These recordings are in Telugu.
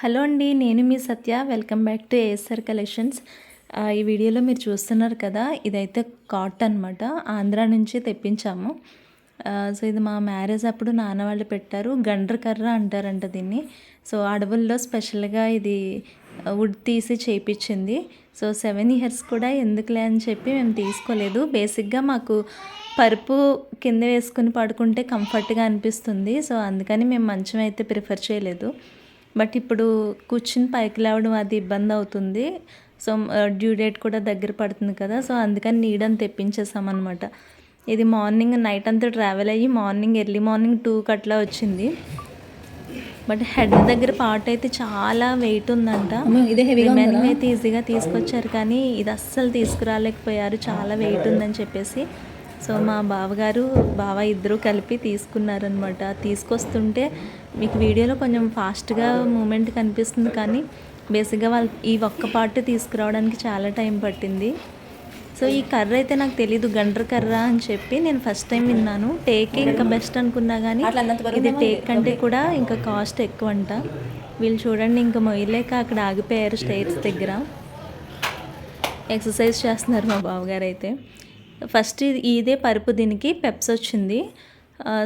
హలో అండి నేను మీ Satya. Welcome back to ASR collections ఈ వీడియోలో మీరు చూస్తున్నారు కదా ఇదైతే కాట్ అనమాట ఆంధ్రా నుంచి తెప్పించాము. సో ఇది మా మ్యారేజ్ అప్పుడు నాన్న వాళ్ళు పెట్టారు. గండ్ర కర్ర అంటారంట దీన్ని. సో అడవుల్లో స్పెషల్గా ఇది వుడ్ తీసి చేయించింది సో సెవెన్ ఇయర్స్ కూడా ఎందుకులే అని చెప్పి మేము తీసుకోలేదు. బేసిక్గా మాకు పరుపు కింద వేసుకుని పడుకుంటే కంఫర్ట్గా అనిపిస్తుంది. సో అందుకని మేము మంచం అయితే ప్రిఫర్ చేయలేదు. బట్ ఇప్పుడు కూర్చుని పైకి లేవడం అది ఇబ్బంది అవుతుంది. సో డ్యూ డేట్ కూడా దగ్గర పడుతుంది కదా. సో అందుకని నీడని తెప్పించేసామన్నమాట. ఇది మార్నింగ్ నైట్ అంతా ట్రావెల్ అయ్యి మార్నింగ్ ఎర్లీ మార్నింగ్ టూకి అట్లా వచ్చింది. బట్ హెడ్ దగ్గర పార్ట్ అయితే చాలా వెయిట్ ఉందంట. రిమైనింగ్ అయితే ఈజీగా తీసుకొచ్చారు కానీ ఇది అస్సలు తీసుకురాలేకపోయారు. చాలా వెయిట్ ఉందని చెప్పేసి. సో మా బావగారు బావ ఇద్దరు కలిపి తీసుకున్నారనమాట తీసుకొస్తుంటే మీకు వీడియోలో కొంచెం ఫాస్ట్గా మూమెంట్ కనిపిస్తుంది కానీ బేసిక్గా వాళ్ళు ఈ ఒక్క పార్ట్ తీసుకురావడానికి చాలా టైం పట్టింది. సో ఈ కర్ర అయితే నాకు తెలీదు గండ్ర కర్ర అని చెప్పి నేను ఫస్ట్ టైం విన్నాను. టేక్ ఇంకా బెస్ట్ అనుకున్నా కానీ ఇది టేక్ కంటే కూడా ఇంకా కాస్ట్ ఎక్కువ అంట వీళ్ళు చూడండి ఇంకా మొయ్యలేక అక్కడ ఆగిపోయారు స్టేట్స్ దగ్గర. ఎక్సర్సైజ్ చేస్తున్నారు మా బావగారు అయితే. ఫస్ట్ ఇది ఇదే పరుపు దీనికి పెప్స్ వచ్చింది.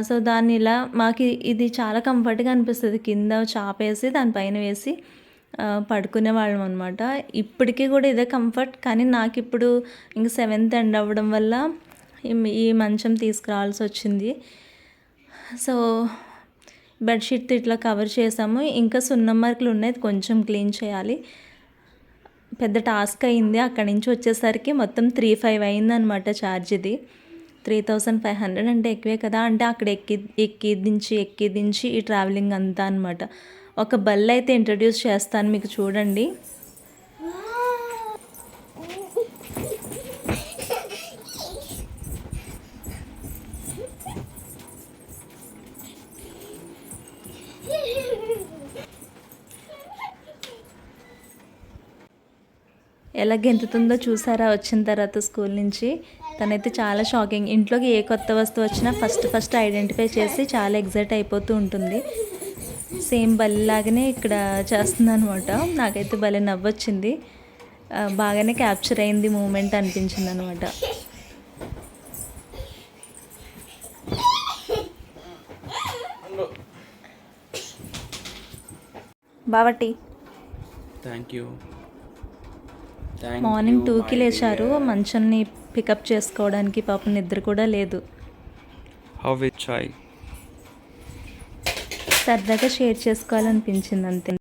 సో దాన్ని ఇలా మాకు ఇది చాలా కంఫర్ట్గా అనిపిస్తుంది. కింద చాపేసి దానిపైన వేసి పడుకునే వాళ్ళం అనమాట ఇప్పటికీ కూడా ఇదే కంఫర్ట్ కానీ నాకు ఇప్పుడు ఇంక సెవెంత్ ఎండ్ అవ్వడం వల్ల ఈ మంచం తీసుకురావాల్సి వచ్చింది. సో బెడ్షీట్ ఇట్లా కవర్ చేసాము. ఇంకా సున్నం మార్కులు ఉన్నాయి కొంచెం క్లీన్ చేయాలి. పెద్ద టాస్క్ అయింది. అక్కడి నుంచి వచ్చేసరికి మొత్తం త్రీ ఫైవ్ అయిందనమాట ఛార్జ్ ఇది త్రీ థౌజండ్ ఫైవ్ హండ్రెడ్ అంటే ఎక్కువే కదా? అంటే అక్కడ ఎక్కి ఎక్కి దించి ఎక్కి దించి ఈ ట్రావెలింగ్ అంతా అనమాట ఒక బల్ అయితే ఇంట్రడ్యూస్ చేస్తాను మీకు చూడండి. ఎలా గెంతుతుందో చూసారా వచ్చిన తర్వాత స్కూల్ నుంచి? తనైతే చాలా షాకింగ్. ఇంట్లోకి ఏ కొత్త వస్తువు వచ్చినా ఫస్ట్ ఫస్ట్ ఐడెంటిఫై చేసి చాలా ఎగ్జైట్ అయిపోతూ ఉంటుంది. సేమ్ బలిలాగానే ఇక్కడ చేస్తుంది అనమాట నాకైతే భలే నవ్వొచ్చింది. బాగానే క్యాప్చర్ అయింది మూమెంట్ అనిపించింది అనమాట బావటి థ్యాంక్ యూ మార్నింగ్ టూకి లేచారు. మంచాన్ని పికప్ చేసుకోవడానికి పాపం నిద్ర కూడా లేదు. సరదాగా షేర్ చేసుకోవాలనిపించింది అంతే.